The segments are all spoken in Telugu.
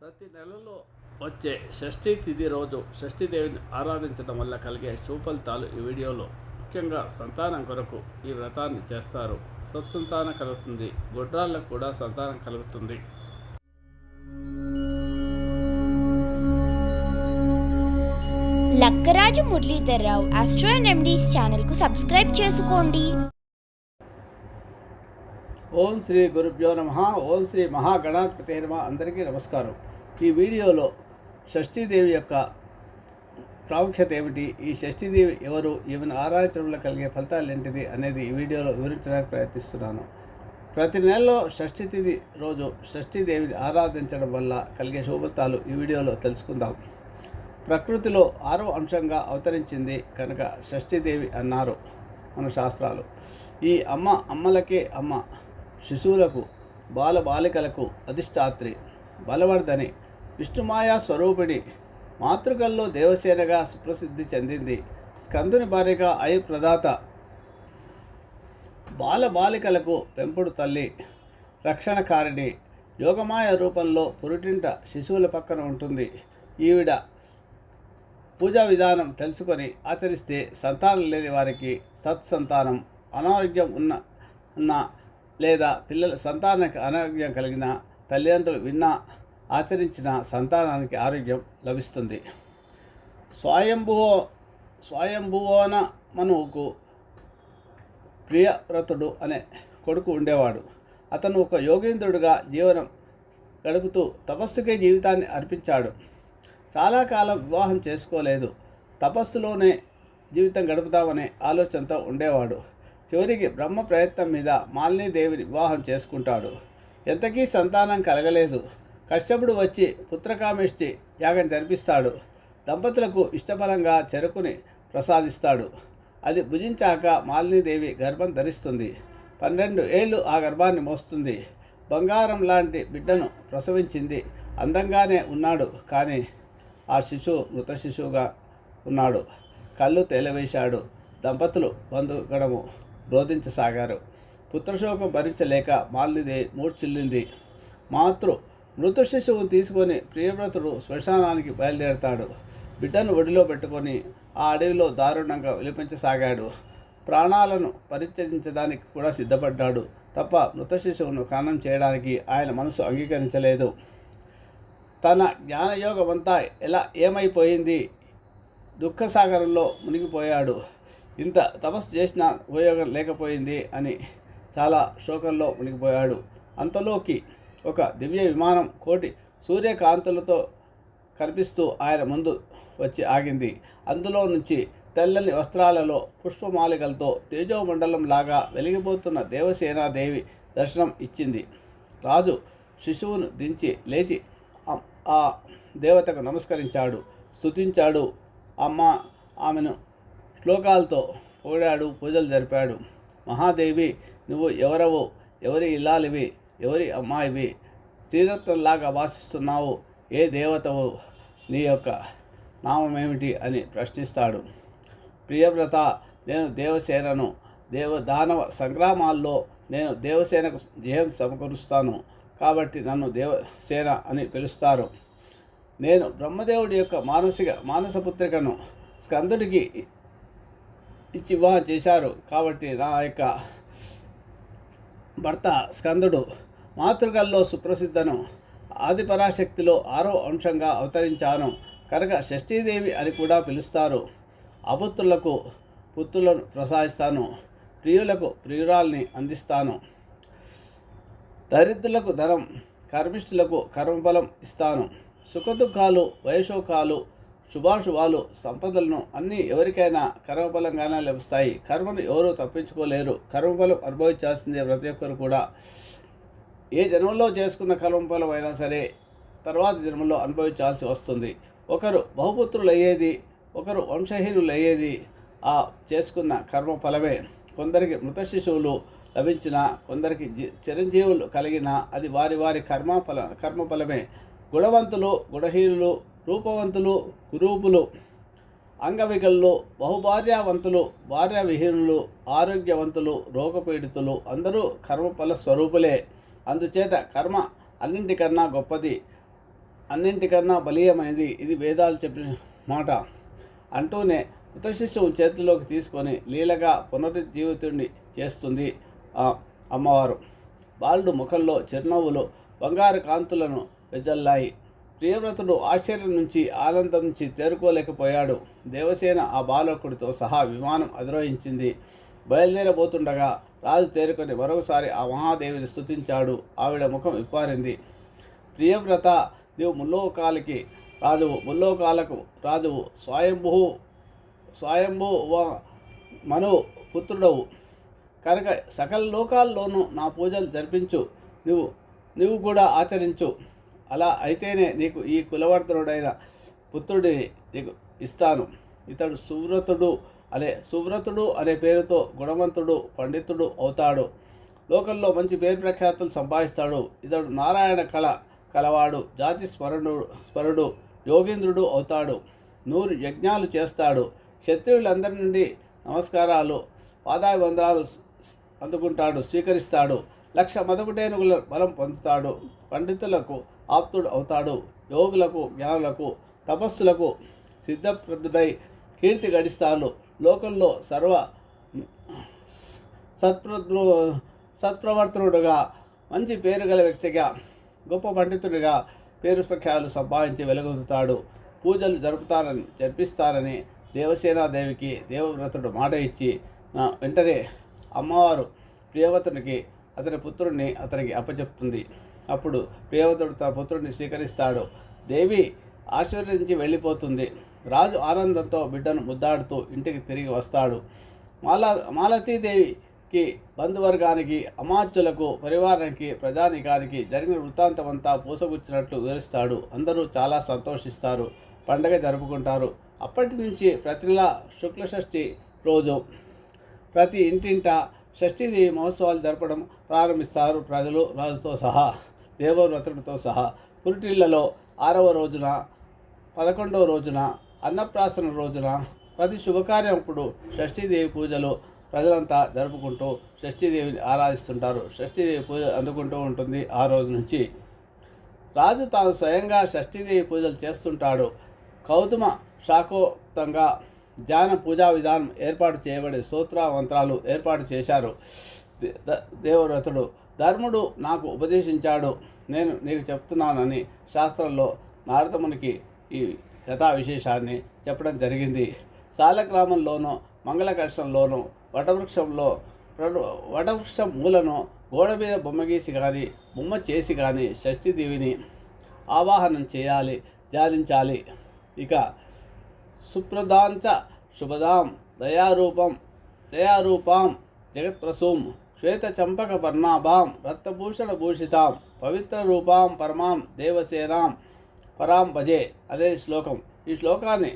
ప్రతి నెలలో వచ్చే షష్ఠీ తిథి రోజు షష్ఠీదేవిని ఆరాధించడం వల్ల కలిగే సుఫలితాలు ఈ వీడియోలో. ముఖ్యంగా సంతానం కొరకు ఈ వ్రతాన్ని చేస్తారు. సత్సంతానం కలుగుతుంది. గుడ్రాళ్ళకు కూడా సంతానం కలుగుతుంది. లక్కరాజు మురళీధర్రావు రావు అండ్ రెమెడీస్ ఛానల్కు సబ్స్క్రైబ్ చేసుకోండి. ఓం శ్రీ గురుభ్యో నమ. ఓం శ్రీ మహాగణాధిపతి నమ. అందరికీ నమస్కారం. ఈ వీడియోలో షష్ఠీదేవి యొక్క ప్రాముఖ్యత ఏమిటి? ఈ షష్ఠీదేవి ఎవరు? ఈమెను ఆరాధన కలిగే ఫలితాలు ఏంటిది? అనేది ఈ వీడియోలో వివరించడానికి ప్రయత్నిస్తున్నాను. ప్రతి నెలలో షష్ఠి తిథి రోజు షష్ఠీదేవిని ఆరాధించడం వల్ల కలిగే శుభఫలితాలు ఈ వీడియోలో తెలుసుకుందాం. ప్రకృతిలో ఆరో అంశంగా అవతరించింది కనుక షష్ఠీదేవి అన్నారు మన శాస్త్రాలు. ఈ అమ్మ అమ్మలకే అమ్మ. శిశువులకు బాల బాలికలకు అధిష్టాత్రి బలవర్ధని విష్ణుమాయా స్వరూపిణి మాతృకల్లో దేవసేనగా సుప్రసిద్ధి చెందింది స్కందుని భార్యగా అయు ప్రదాత. బాల బాలికలకు పెంపుడు తల్లి రక్షణకారిణి యోగమాయ రూపంలో పురిటింట శిశువుల పక్కన ఉంటుంది. ఈవిడ పూజా విధానం తెలుసుకొని ఆచరిస్తే సంతానం లేని వారికి సత్సంతానం అనారోగ్యం ఉన్న ఉన్న లేదా పిల్లల సంతానానికి అనారోగ్యం కలిగిన తల్లిదండ్రులు విన్నా ఆచరించిన సంతానానికి ఆరోగ్యం లభిస్తుంది. స్వయంభువో స్వయంభువోన మనువుకు ప్రియవ్రతుడు అనే కొడుకు ఉండేవాడు. అతను ఒక యోగేంద్రుడిగా జీవనం గడుపుతూ తపస్సుకే జీవితాన్ని అర్పించాడు. చాలా కాలం వివాహం చేసుకోలేదు. తపస్సులోనే జీవితం గడుపుతామనే ఆలోచనతో ఉండేవాడు. చివరికి బ్రహ్మ ప్రయత్నం మీద మాలినీదేవిని వివాహం చేసుకుంటాడు. ఎంతకీ సంతానం కలగలేదు. కశ్యపుడు వచ్చి పుత్రకామిష్టి యాగం జరిపిస్తాడు. దంపతులకు ఇష్టఫలంగా చెరుకుని ప్రసాదిస్తాడు. అది భుజించాక మాలినీదేవి గర్భం ధరిస్తుంది. పన్నెండు ఏళ్ళు ఆ గర్భాన్ని మోస్తుంది. బంగారం లాంటి బిడ్డను ప్రసవించింది. అందంగానే ఉన్నాడు. కానీ ఆ శిశువు మృత శిశువుగా ఉన్నాడు. కళ్ళు తేలవేశాడు. దంపతులు బంధుగడము రోధించసాగారు పుత్రశోకం భరించలేక మాలిదే మూర్చిల్లింది మాతృ మృత శిశువును తీసుకొని ప్రియవ్రతుడు శ్మశానానికి బయలుదేరతాడు. బిడ్డను ఒడిలో పెట్టుకొని ఆ అడవిలో దారుణంగా విలిపించసాగాడు. ప్రాణాలను పరిత్యజించడానికి కూడా సిద్ధపడ్డాడు. తప్ప మృత శిశువును ఖననం చేయడానికి ఆయన మనసు అంగీకరించలేదు. తన జ్ఞానయోగమంతా ఎలా ఏమైపోయింది? దుఃఖసాగరంలో మునిగిపోయాడు. ఇంత తపస్సు చేసిన ఉపయోగం లేకపోయింది అని చాలా శోకంలో మునిగిపోయాడు. అంతలోకి ఒక దివ్య విమానం కోటి సూర్యకాంతులతో కనిపిస్తూ ఆయన ముందు వచ్చి ఆగింది. అందులో నుంచి తెల్లని వస్త్రాలలో పుష్పమాలికలతో తేజోమండలం లాగా వెలిగిపోతున్న దేవసేనాదేవి దర్శనం ఇచ్చింది. రాజు శిశువును దించి లేచి ఆ- దేవతకు నమస్కరించాడు. స్థుతించాడు అమ్మ ఆమెను శ్లోకాలతో పోడాడు పూజలు జరిపాడు. మహాదేవి నువ్వు ఎవరవు ఎవరి ఇల్లాలివి ఎవరి అమ్మాయివి శ్రీరత్నంలాగా వాసిస్తున్నావు ఏ దేవతవు నీ యొక్క నామమేమిటి? అని ప్రశ్నిస్తాడు. ప్రియవ్రత నేను దేవసేనను దేవ దానవ సంగ్రామాల్లో నేను దేవసేనకు జయం సమకూరుస్తాను కాబట్టి నన్ను దేవసేన అని పిలుస్తారు. నేను బ్రహ్మదేవుడి యొక్క మానసిక మానసపుత్రికను స్కందుడికి ఇచ్చి వివాహం చేశారు. కాబట్టి నా యొక్క భర్త స్కందుడు మాతృకల్లో సుప్రసిద్ధను. ఆదిపరాశక్తిలో ఆరో అంశంగా అవతరించాను. కనుక షష్ఠీదేవి అని కూడా పిలుస్తారు. అపుత్రులకు పుత్రులను ప్రసాదిస్తాను. ప్రియులకు ప్రియురాల్ని అందిస్తాను. దరిద్రులకు ధనం కర్మిష్ఠులకు కర్మఫలం ఇస్తాను. సుఖదుఖాలు వయశోకాలు శుభాశుభాలు సంపదలను అన్నీ ఎవరికైనా కర్మఫలంగానే లభిస్తాయి. కర్మను ఎవరూ తప్పించుకోలేరు. కర్మఫలం అనుభవించాల్సిందే ప్రతి ఒక్కరు కూడా. ఏ జన్మలో చేసుకున్న కర్మఫలం అయినా సరే తర్వాత జన్మలో అనుభవించాల్సి వస్తుంది. ఒకరు బహుపుత్రులు అయ్యేది ఒకరు వంశహీనులు అయ్యేది ఆ చేసుకున్న కర్మఫలమే. కొందరికి మృత శిశువులు లభించిన కొందరికి చిరంజీవులు కలిగిన అది వారి వారి కర్మఫల కర్మఫలమే. గుణవంతులు గుణహీనులు రూపవంతులు కురూపులు అంగవికలు బహుభార్యావంతులు భార్యావిహీనులు ఆరోగ్యవంతులు రోగపీడితులు అందరూ కర్మఫల స్వరూపులే. అందుచేత కర్మ అన్నింటికన్నా గొప్పది అన్నింటికన్నా బలీయమైనది. ఇది వేదాలు చెప్పిన మాట. అంటూనే మృత చేతిలోకి తీసుకొని లీలగా పునరుజ్జీవితుడిని చేస్తుంది అమ్మవారు. బాలుడు ముఖంలో చిరునవ్వులు బంగారు కాంతులను వెజల్లాయి. ప్రియవ్రతుడు ఆశ్చర్యం నుంచి ఆనందం నుంచి తేరుకోలేకపోయాడు. దేవసేన ఆ బాలకుడితో సహా విమానం అధిరోహించింది. బయలుదేరబోతుండగా రాజు తేరుకొని మరొకసారి ఆ మహాదేవిని స్తుతించాడు. ఆవిడ ముఖం విప్పారింది. ప్రియవ్రత నీవు ముల్లోకాలకి రాజువు ముల్లోకాలకు రాజువు స్వయంభూ స్వయంభూ మను పుత్రుడవు. కనుక సకల లోకాల్లోనూ నా పూజలు జరిపించు. నువ్వు నువ్వు కూడా ఆచరించు. అలా అయితేనే నీకు ఈ కులవర్ధనుడైన పుత్రుడిని నీకు ఇస్తాను. ఇతడు సువ్రతుడు అనే సువ్రతుడు అనే పేరుతో గుణవంతుడు పండితుడు అవుతాడు. లోకంలో మంచి పేరు ప్రఖ్యాతులు సంపాదిస్తాడు. ఇతడు నారాయణ కళ కలవాడు జాతి స్మరణుడు స్మరుడు యోగేంద్రుడు అవుతాడు. నూరు యజ్ఞాలు చేస్తాడు. క్షత్రియులందరి నుండి నమస్కారాలు పాదాభివందనాలు స్- అందుకుంటాడు స్వీకరిస్తాడు. లక్ష మదపుటేనుగుల బలం పొందుతాడు. పండితులకు ఆప్తుడు అవుతాడు. యోగులకు జ్ఞానులకు తపస్సులకు సిద్ధప్రదుడై కీర్తి గడిస్తాడు లోకంలో సర్వ సత్ప్రద్రు సత్ప్రవర్తనుడుగా మంచి పేరు గల వ్యక్తిగా గొప్ప పండితుడిగా పేరు ప్రఖ్యాలు సంపాదించి వెలుగొందుతాడు. పూజలు జరుపుతానని జరిపిస్తానని దేవసేనాదేవికి దేవవ్రతుడు మాట ఇచ్చి వెంటనే అమ్మవారు ప్రియవతునికి అతని పుత్రుడిని అతనికి అప్పచెప్తుంది. అప్పుడు ప్రియవతుడు తన పుత్రుడిని స్వీకరిస్తాడు. దేవి ఆశీర్వదించి వెళ్ళిపోతుంది. రాజు ఆనందంతో బిడ్డను ముద్దాడుతూ ఇంటికి తిరిగి వస్తాడు. మాలా మాలతీదేవికి బంధువర్గానికి అమాత్యులకు పరివారానికి ప్రజానికానికి జరిగిన వృత్తాంతమంతా పూసగుచ్చినట్లు వివరిస్తాడు. అందరూ చాలా సంతోషిస్తారు. పండగ జరుపుకుంటారు. అప్పటి నుంచి ప్రతి నెల శుక్ల షష్ఠి రోజు ప్రతి ఇంటింట షష్ఠీదేవి మహోత్సవాలు జరపడం ప్రారంభిస్తారు ప్రజలు రాజుతో సహా. దేవవ్రతుడితో సహా పురిటిళ్ళలో ఆరవ రోజున పదకొండవ రోజున అన్నప్రాసన రోజున ప్రతి శుభకార్యప్పుడు షష్ఠీదేవి పూజలు ప్రజలంతా జరుపుకుంటూ షష్ఠీదేవిని ఆరాధిస్తుంటారు. షష్ఠీదేవి పూజ అందుకుంటూ ఉంటుంది ఆ రోజు నుంచి. రాజు తాను స్వయంగా షష్ఠీదేవి పూజలు చేస్తుంటాడు. కౌతుమ శాఖోక్తంగా ధ్యాన పూజా విధానం ఏర్పాటు చేయబడి సూత్ర మంత్రాలు ఏర్పాటు చేశారు. దే- ద- దేవవ్రతుడు ధర్ముడు నాకు ఉపదేశించాడు. నేను నీకు చెప్తున్నానని శాస్త్రంలో నారదమునికి ఈ కథా విశేషాన్ని చెప్పడం జరిగింది. సాలగ్రామంలోనూ మంగళకర్షంలోనూ వటవృక్షంలో రెండు వటవృక్షం మూలను గోడ మీద బొమ్మ గీసి కానీ బొమ్మ చేసి కానీ షష్ఠీదేవిని ఆవాహనం చేయాలి ధ్యానించాలి. ఇక సుప్రదాంచ శుభదాం దయారూపం దయారూపాం జగత్ప్రసూం శ్వేతచంపక పద్మాభాం రక్తభూషణ భూషితాం పవిత్ర రూపాం పరమాం దేవసేనాం పరాం భజే. అదే శ్లోకం. ఈ శ్లోకాన్ని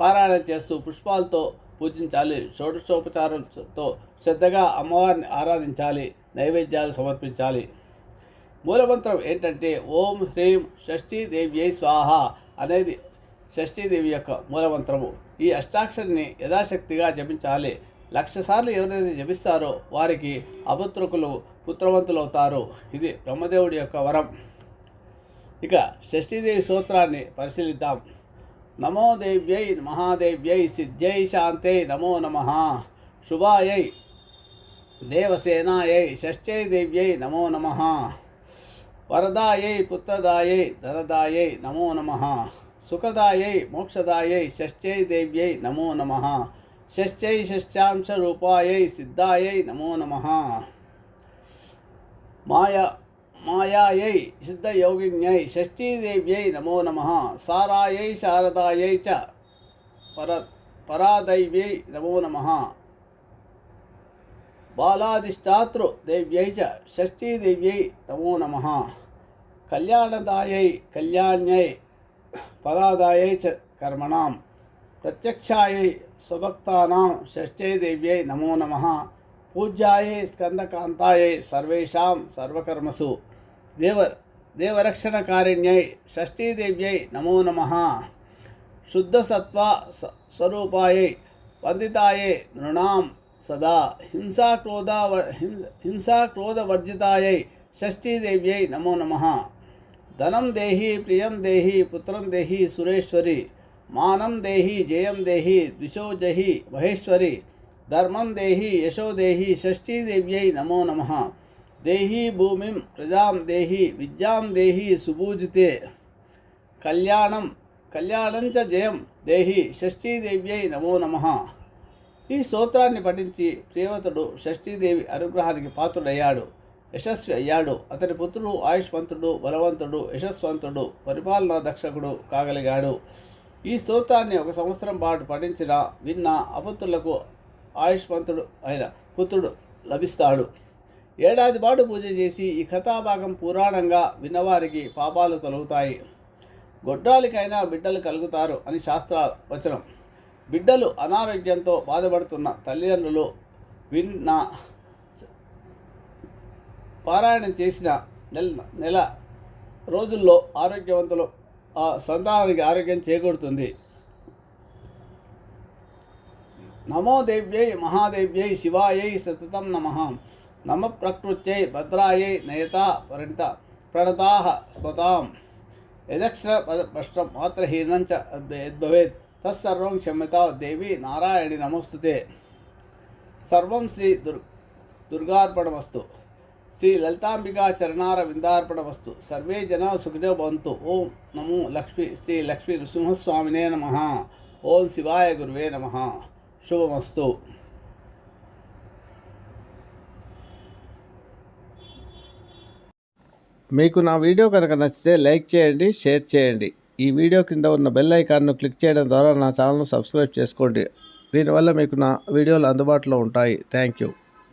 పారాయణ చేస్తూ పుష్పాలతో పూజించాలి. షోడశోపచారంతో శ్రద్ధగా అమ్మవారిని ఆరాధించాలి. నైవేద్యాలు సమర్పించాలి. మూలమంత్రం ఏంటంటే ఓం హ్రీం షష్ఠీదేవ్యై స్వాహ అనేది షష్ఠీదేవి యొక్క మూలమంత్రము. ఈ అష్టాక్షరిని యథాశక్తిగా జపించాలి. లక్ష సార్లు ఎవరైతే జపిస్తారో వారికి అపుత్రకులు పుత్రవంతులవుతారు. ఇది బ్రహ్మదేవుడి యొక్క వరం. ఇక షష్ఠీదేవి సూత్రాన్ని పరిశీలిద్దాం. నమో దేవ్యై మహాదేవ్యై సిద్ధ్యై శాంతై నమో నమ. శుభాయై. దేవసేనాయై షష్ఠ్యై దేవ్యై నమో నమ. వరదాయై పుత్రదాయై ధనదాయై నమో నమ. సుఖదాయై మోక్షదాయై షష్ఠ్యై దేవ్యై నమో నమ. షష్ఠ్యై షష్ఠ్యాంశ రూపాయై సిద్ధాయై నమో నమ మాయా మాయాయై సిద్ధయోగిన్యై షష్ఠీదేవ్యై నమో నమ సారాయై శారదాయై చ పర పరాదైవ్యై నమో నమ బాలాదిష్టాతృ దేవ్యై చ షష్ఠీదేవ్యై నమో నమ కళ్యాణదాయై కళ్యాణ్యై పరాదాయై చ కర్మణాం ప్రత్యక్షాయై స్వభక్తానాం షష్ఠై దేవ్యై నమో నమ పూజ్యాయై స్కందకాంతాయై సర్వేషాం సర్వకర్మసు దేవ దేవరక్షణకారిణ్యై షష్ఠీదేవ్యై నమో నమ శుద్ధసత్వ స- స్వరూపాయై వందితాయై నృణాం సదా హింసాక్రోధ హింస హింసాక్రోధవర్జితాయై షష్ఠీదేవ్యై నమో నమ ధనం దేహి ప్రియం దేహి పుత్రం దేహి సురేశ్వరి మానం దేహి జయం దేహి ద్విషోజహి మహేశ్వరి ధర్మం దేహి యశో దేహి షష్ఠీదేవ్యై నమో నమ. దేహి భూమిం ప్రజాం దేహి విద్యాం దేహి సుభూజితే కళ్యాణం కళ్యాణంచ జయం దేహి షష్ఠీదేవ్యై నమో నమ. ఈ స్తోత్రాన్ని పఠించి ప్రియవతుడు షష్ఠీదేవి అనుగ్రహానికి పాత్రుడయ్యాడు. యశస్వి అయ్యాడు. అతని పుత్రుడు ఆయుష్మంతుడు బలవంతుడు యశస్వంతుడు పరిపాలనా దక్షకుడు కాగలిగాడు. ఈ స్తోత్రాన్ని ఒక సంవత్సరం పాటు పఠించిన విన్న అపత్తులకు ఆయుష్మంతుడు అయిన పుత్రుడు లభిస్తాడు. ఏడాది పాటు పూజ చేసి ఈ కథాభాగం పురాణంగా విన్నవారికి పాపాలు తొలగుతాయి. గొడ్రాలికైనా బిడ్డలు కలుగుతారు అని శాస్త్ర వచనం బిడ్డలు అనారోగ్యంతో బాధపడుతున్న తల్లిదండ్రులు విన్న పారాయణం చేసిన నెల నెల రోజుల్లో ఆరోగ్యవంతులు ఆ సంతానానికి ఆరోగ్యం చేకూరుతుంది. నమో దేవ్యై మహాదేవ్యై శివాయై సతతం నమ. నమ ప్రకృత్యై భద్రాయై నయత పరిణిత ప్రణతా స్వతాం యదక్షర పష్టం మాత్రహీనం చ యద్భవేత్. తత్సర్వం క్షమ్యతా దేవి నారాయణి నమోస్తుతే. సర్వం శ్రీ దుర్ దుర్గార్పణమస్తు. శ్రీ లలితాంబికా చరణార విందార్పణ వస్తు. సర్వే జనా సుఖినో భవంతు. ఓం నమో లక్ష్మి శ్రీ లక్ష్మీ నృసింహస్వామినే నమ. ఓం శివాయ గురువే నమ. శుభమస్తు. మీకు నా వీడియో కనుక నచ్చితే లైక్ చేయండి షేర్ చేయండి. ఈ వీడియో కింద ఉన్న బెల్ ఐకాన్ను క్లిక్ చేయడం ద్వారా నా ఛానల్ను సబ్స్క్రైబ్ చేసుకోండి. దీనివల్ల మీకు నా వీడియోలు అందుబాటులో ఉంటాయి. Thank you.